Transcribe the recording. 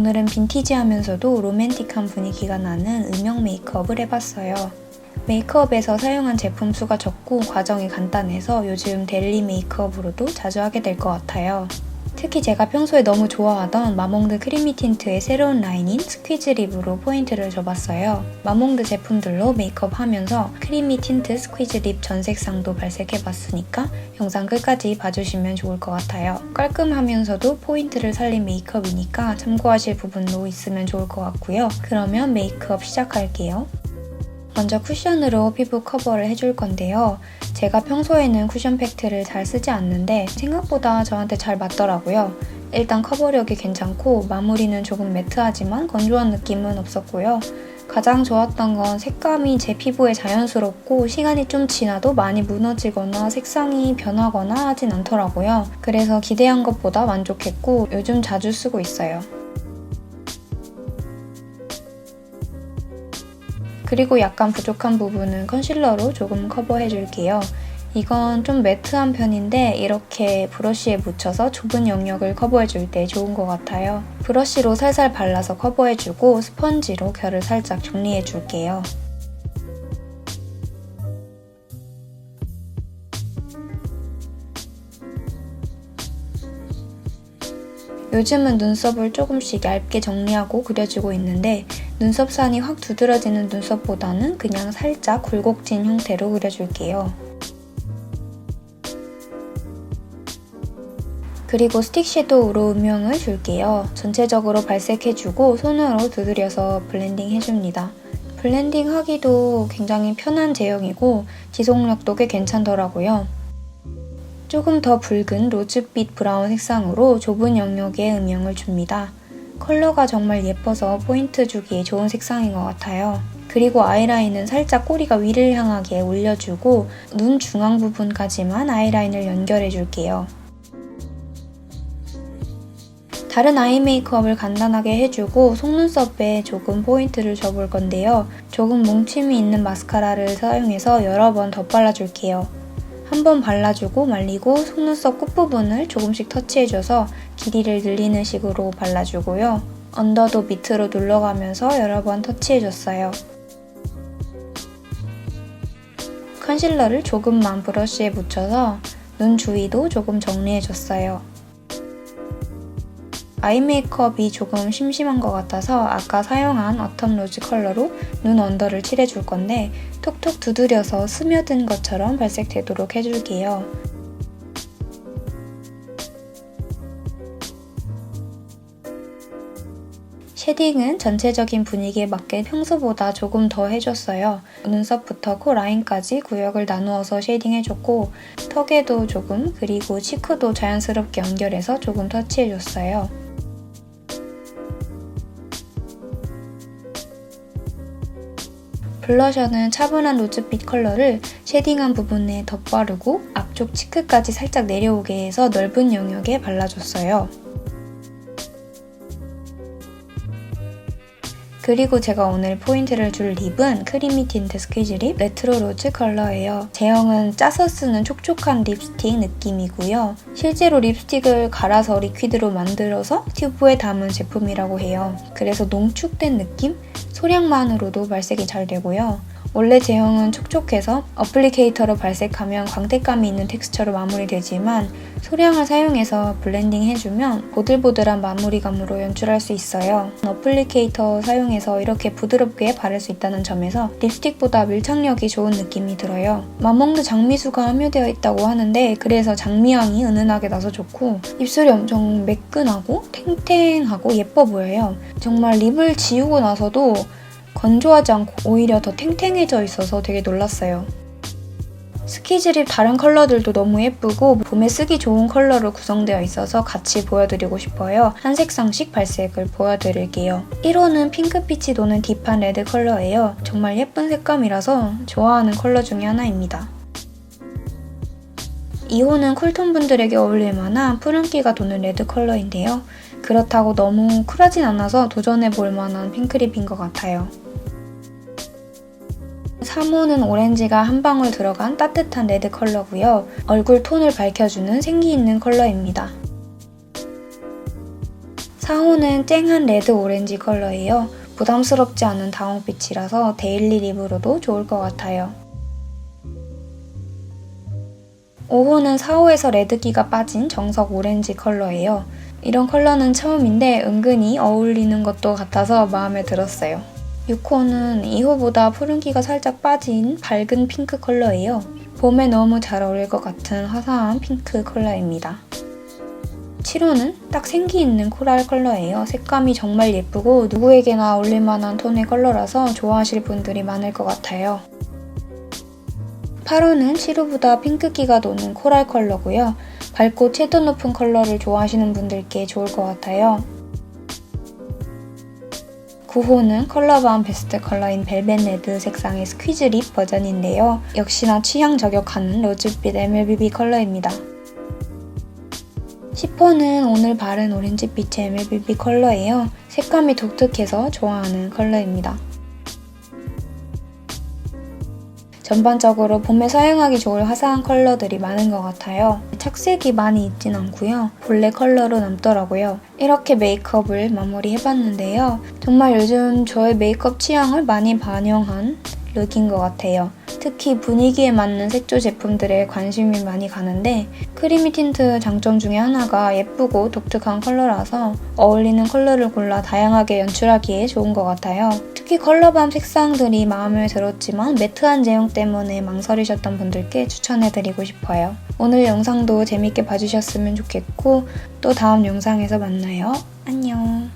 오늘은 빈티지하면서도 로맨틱한 분위기가 나는 음영 메이크업을 해봤어요. 메이크업에서 사용한 제품 수가 적고 과정이 간단해서 요즘 데일리 메이크업으로도 자주 하게 될 것 같아요. 특히 제가 평소에 너무 좋아하던 마몽드 크리미 틴트의 새로운 라인인 스퀴즈 립으로 포인트를 줘봤어요. 마몽드 제품들로 메이크업 하면서 크리미 틴트 스퀴즈 립 전 색상도 발색해봤으니까 영상 끝까지 봐주시면 좋을 것 같아요. 깔끔하면서도 포인트를 살린 메이크업이니까 참고하실 부분도 있으면 좋을 것 같고요. 그러면 메이크업 시작할게요. 먼저 쿠션으로 피부 커버를 해줄 건데요. 제가 평소에는 쿠션 팩트를 잘 쓰지 않는데 생각보다 저한테 잘 맞더라고요. 일단 커버력이 괜찮고 마무리는 조금 매트하지만 건조한 느낌은 없었고요. 가장 좋았던 건 색감이 제 피부에 자연스럽고 시간이 좀 지나도 많이 무너지거나 색상이 변하거나 하진 않더라고요. 그래서 기대한 것보다 만족했고 요즘 자주 쓰고 있어요. 그리고 약간 부족한 부분은 컨실러로 조금 커버해 줄게요. 이건 좀 매트한 편인데 이렇게 브러쉬에 묻혀서 좁은 영역을 커버해줄 때 좋은 것 같아요. 브러쉬로 살살 발라서 커버해주고 스펀지로 결을 살짝 정리해줄게요. 요즘은 눈썹을 조금씩 얇게 정리하고 그려주고 있는데 눈썹 산이 확 두드러지는 눈썹보다는 그냥 살짝 굴곡진 형태로 그려줄게요. 그리고 스틱 섀도우로 음영을 줄게요. 전체적으로 발색해주고 손으로 두드려서 블렌딩 해줍니다. 블렌딩 하기도 굉장히 편한 제형이고 지속력도 꽤 괜찮더라고요. 조금 더 붉은 로즈빛 브라운 색상으로 좁은 영역에 음영을 줍니다. 컬러가 정말 예뻐서 포인트 주기에 좋은 색상인 것 같아요. 그리고 아이라인은 살짝 꼬리가 위를 향하게 올려주고 눈 중앙 부분까지만 아이라인을 연결해 줄게요. 다른 아이 메이크업을 간단하게 해주고 속눈썹에 조금 포인트를 줘볼 건데요. 조금 뭉침이 있는 마스카라를 사용해서 여러 번 덧발라줄게요. 한번 발라주고 말리고 속눈썹 끝부분을 조금씩 터치해줘서 길이를 늘리는 식으로 발라주고요. 언더도 밑으로 눌러가면서 여러 번 터치해줬어요. 컨실러를 조금만 브러쉬에 묻혀서 눈 주위도 조금 정리해줬어요. 아이 메이크업이 조금 심심한 것 같아서 아까 사용한 어텀 로즈 컬러로 눈 언더를 칠해줄 건데 톡톡 두드려서 스며든 것처럼 발색되도록 해줄게요. 쉐딩은 전체적인 분위기에 맞게 평소보다 조금 더 해줬어요. 눈썹부터 코 라인까지 구역을 나누어서 쉐딩해줬고 턱에도 조금 그리고 치크도 자연스럽게 연결해서 조금 터치해줬어요. 블러셔는 차분한 로즈빛 컬러를 쉐딩한 부분에 덧바르고 앞쪽 치크까지 살짝 내려오게 해서 넓은 영역에 발라줬어요. 그리고 제가 오늘 포인트를 줄 립은 크리미 틴트 스퀴즈 립 레트로 로즈 컬러예요. 제형은 짜서 쓰는 촉촉한 립스틱 느낌이고요. 실제로 립스틱을 갈아서 리퀴드로 만들어서 튜브에 담은 제품이라고 해요. 그래서 농축된 느낌? 소량만으로도 발색이 잘 되고요. 원래 제형은 촉촉해서 어플리케이터로 발색하면 광택감이 있는 텍스처로 마무리되지만 소량을 사용해서 블렌딩 해주면 보들보들한 마무리감으로 연출할 수 있어요. 어플리케이터 사용해서 이렇게 부드럽게 바를 수 있다는 점에서 립스틱보다 밀착력이 좋은 느낌이 들어요. 마몽드 장미수가 함유되어 있다고 하는데 그래서 장미향이 은은하게 나서 좋고 입술이 엄청 매끈하고 탱탱하고 예뻐 보여요. 정말 립을 지우고 나서도 건조하지 않고 오히려 더 탱탱해져 있어서 되게 놀랐어요. 스키즈립 다른 컬러들도 너무 예쁘고 봄에 쓰기 좋은 컬러로 구성되어 있어서 같이 보여드리고 싶어요. 한 색상씩 발색을 보여드릴게요. 1호는 핑크빛이 도는 딥한 레드 컬러예요. 정말 예쁜 색감이라서 좋아하는 컬러 중에 하나입니다. 2호는 쿨톤 분들에게 어울릴 만한 푸른기가 도는 레드 컬러인데요. 그렇다고 너무 쿨하진 않아서 도전해 볼 만한 핑크립인 것 같아요. 3호는 오렌지가 한 방울 들어간 따뜻한 레드 컬러고요. 얼굴 톤을 밝혀주는 생기 있는 컬러입니다. 4호는 쨍한 레드 오렌지 컬러예요. 부담스럽지 않은 다홍빛이라서 데일리 립으로도 좋을 것 같아요. 5호는 4호에서 레드기가 빠진 정석 오렌지 컬러예요. 이런 컬러는 처음인데 은근히 어울리는 것도 같아서 마음에 들었어요. 6호는 2호보다 푸른기가 살짝 빠진 밝은 핑크 컬러예요. 봄에 너무 잘 어울릴 것 같은 화사한 핑크 컬러입니다. 7호는 딱 생기 있는 코랄 컬러예요. 색감이 정말 예쁘고 누구에게나 어울릴 만한 톤의 컬러라서 좋아하실 분들이 많을 것 같아요. 8호는 7호보다 핑크기가 도는 코랄 컬러고요. 밝고 채도 높은 컬러를 좋아하시는 분들께 좋을 것 같아요. 9호는 컬러바운 베스트 컬러인 벨벳 레드 색상의 스퀴즈 립 버전인데요. 역시나 취향 저격하는 로즈빛 MLBB 컬러입니다. 10호는 오늘 바른 오렌지빛의 MLBB 컬러예요. 색감이 독특해서 좋아하는 컬러입니다. 전반적으로 봄에 사용하기 좋을 화사한 컬러들이 많은 것 같아요. 착색이 많이 있진 않고요. 본래 컬러로 남더라고요. 이렇게 메이크업을 마무리해봤는데요. 정말 요즘 저의 메이크업 취향을 많이 반영한 룩인 것 같아요. 특히 분위기에 맞는 색조 제품들에 관심이 많이 가는데 크리미 틴트 장점 중에 하나가 예쁘고 독특한 컬러라서 어울리는 컬러를 골라 다양하게 연출하기에 좋은 것 같아요. 특히 컬러밤 색상들이 마음에 들었지만 매트한 제형 때문에 망설이셨던 분들께 추천해드리고 싶어요. 오늘 영상도 재밌게 봐주셨으면 좋겠고 또 다음 영상에서 만나요. 안녕.